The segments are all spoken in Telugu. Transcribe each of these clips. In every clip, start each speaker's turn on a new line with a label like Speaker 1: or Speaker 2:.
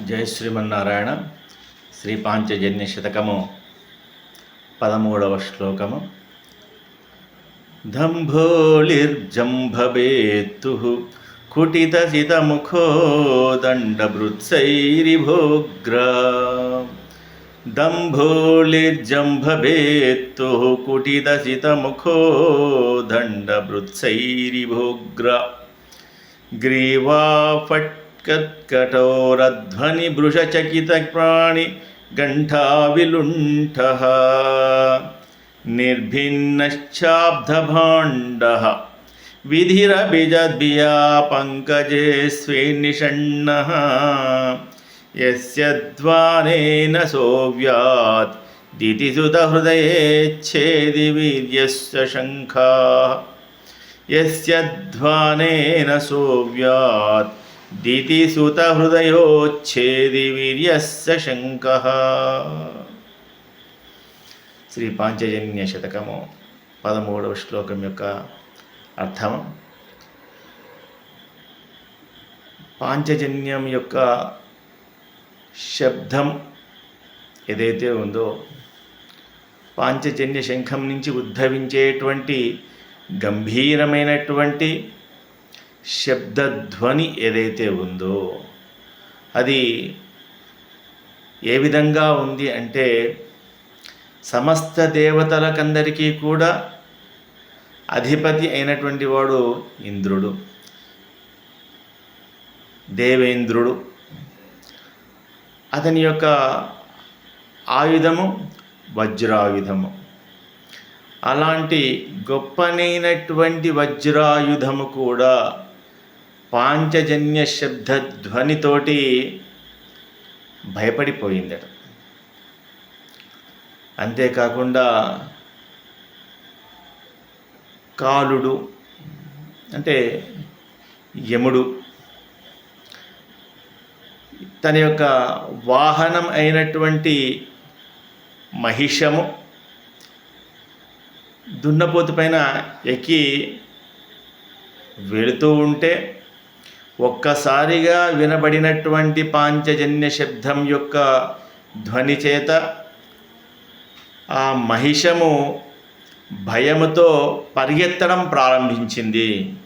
Speaker 1: జై శ్రీమన్నారాయణ. శ్రీ పాంచజన్య శతకము పదమూడవ శ్లోకము. దంభోళిర్జంభవేత్తు కుటితసితముఖో దండభృత్సైరిభోగ్రా దంభోళిర్జంభవేత్తు కుటితసితముఖో దండభృత్సైరిభోగ్రా ग्रीवाफट्कत्कठोरध्वनिभृशचकितप्राणि गण्ठाविलुण्ठः निर्भिन्नश्चाब्धभाण्डः, विधिरभिजद्भिया पङ्कजे स्वे निषण्णः, यस्य ध्वानेन सोऽव्यात् दितिसुतहृदयेच्छेदि वीर्यस्य शङ्खाः, यस्य ध्वानेन सोऽव्यात् దితిసుతహృదయోచ్ఛేది వీర్యస్య శంక. శ్రీ పాంచజన్య శతకము పదమూడవ శ్లోకం యొక్క అర్థం. పాంచజన్యం యొక్క శబ్దం ఏదైతే ఉందో పాంచజన్య శంఖం నుంచి ఉద్భవించేటువంటి గంభీరమైనటువంటి శబ్దధ్వని ఏదైతే ఉందో అది ఏ విధంగా ఉంది అంటే సమస్త దేవతలకందరికీ కూడా అధిపతి అయినటువంటి వాడు ఇంద్రుడు. దేవేంద్రుడు. అతని యొక్క ఆయుధము వజ్రాయుధము. అలాంటి గొప్పనైనటువంటి వజ్రాయుధము కూడా పాంచజన్య శబ్ద ధ్వనితోటి భయపడిపోయిందట. అంతేకాకుండా కాలుడు అంటే యముడు తన యొక్క వాహనం అయినటువంటి మహిషము దున్నపోతు పైన ఎక్కి వెళుతూ ఉంటే ఒక్కసారిగా వినబడినటువంటి పాంచజన్య శబ్దం యొక్క ధ్వని చేత ఆ మహిషము భయముతో పరిగెత్తడం ప్రారంభించింది.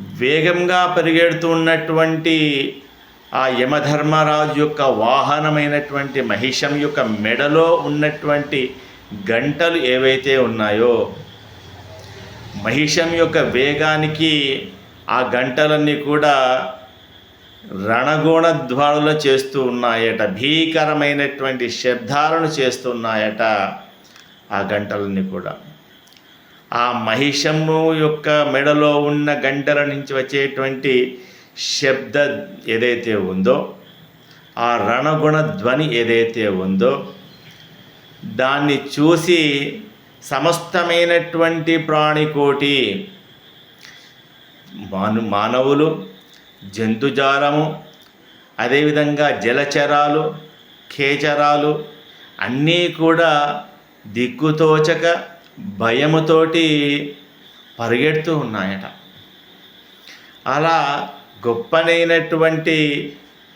Speaker 1: వేగంగా పరిగెడుతూ ఉన్నటువంటి ఆ యమధర్మరాజు యొక్క వాహనమైనటువంటి మహిషం యొక్క మెడలో ఉన్నటువంటి గంటలు ఏవైతే ఉన్నాయో మహిషం యొక్క వేగానికి ఆ గంటలన్నీ కూడా రణగోణ ద్వారులు చేస్తూ ఉన్నాయట భీకరమైనటువంటి శబ్దాలను చేస్తున్నాయట ఆ గంటలన్నీ కూడా. ఆ మహిషము యొక్క మెడలో ఉన్న గంటల నుంచి వచ్చేటువంటి శబ్ద ఏదైతే ఉందో ఆ రణగుణ ధ్వని ఏదైతే ఉందో దాన్ని చూసి సమస్తమైనటువంటి ప్రాణికోటి మాను మానవులు జంతుజాలము అదేవిధంగా జలచరాలు ఖేచరాలు అన్నీ కూడా దిక్కుతోచక భయముతోటి పరిగెడుతూ ఉన్నాయట. అలా గొప్పనైనటువంటి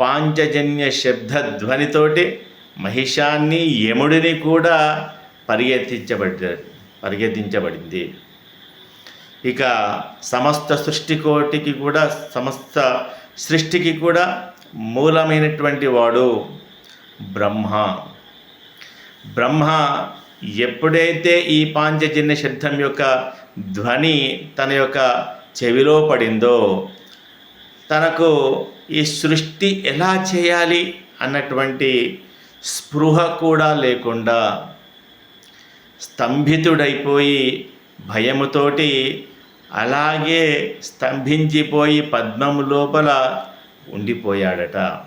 Speaker 1: పాంచజన్య శబ్ద ధ్వనితోటి మహిషాన్ని యముడిని కూడా పరిగెత్తించబడ్డ పరిగెత్తించబడింది. ఇక సమస్త సృష్టికోటికి కూడా సమస్త సృష్టికి కూడా మూలమైనటువంటి వాడు బ్రహ్మ. బ్రహ్మ ఎప్పుడైతే ఈ పాంచజన్య శబ్దం యొక్క ధ్వని తన యొక్క చెవిలో పడిందో తనకు ఈ సృష్టి ఎలా చేయాలి అన్నటువంటి స్పృహ కూడా లేకుండా స్తంభితుడైపోయి భయముతోటి అలాగే స్తంభించిపోయి పద్మము లోపల ఉండిపోయాడట.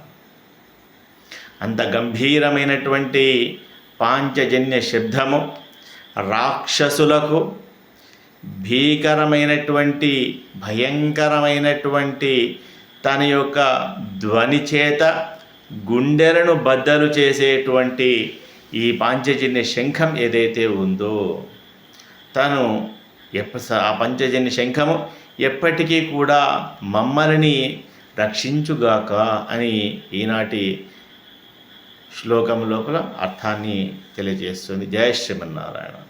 Speaker 1: అంత గంభీరమైనటువంటి పాంచజన్య శబ్దము రాక్షసులకు భీకరమైనటువంటి భయంకరమైనటువంటి తన యొక్క ధ్వని చేత గుండెలను బద్దలు చేసేటువంటి ఈ పాంచజన్య శంఖం ఏదైతే ఉందో. తను ఎప్ప ఆ పంచజన్య శంఖము ఎప్పటికీ కూడా మమ్మల్ని రక్షించుగాక అని ఈనాటి శ్లోకం లోపల అర్థాన్ని తెలియజేస్తుంది. జయ శ్రీమన్నారాయణ.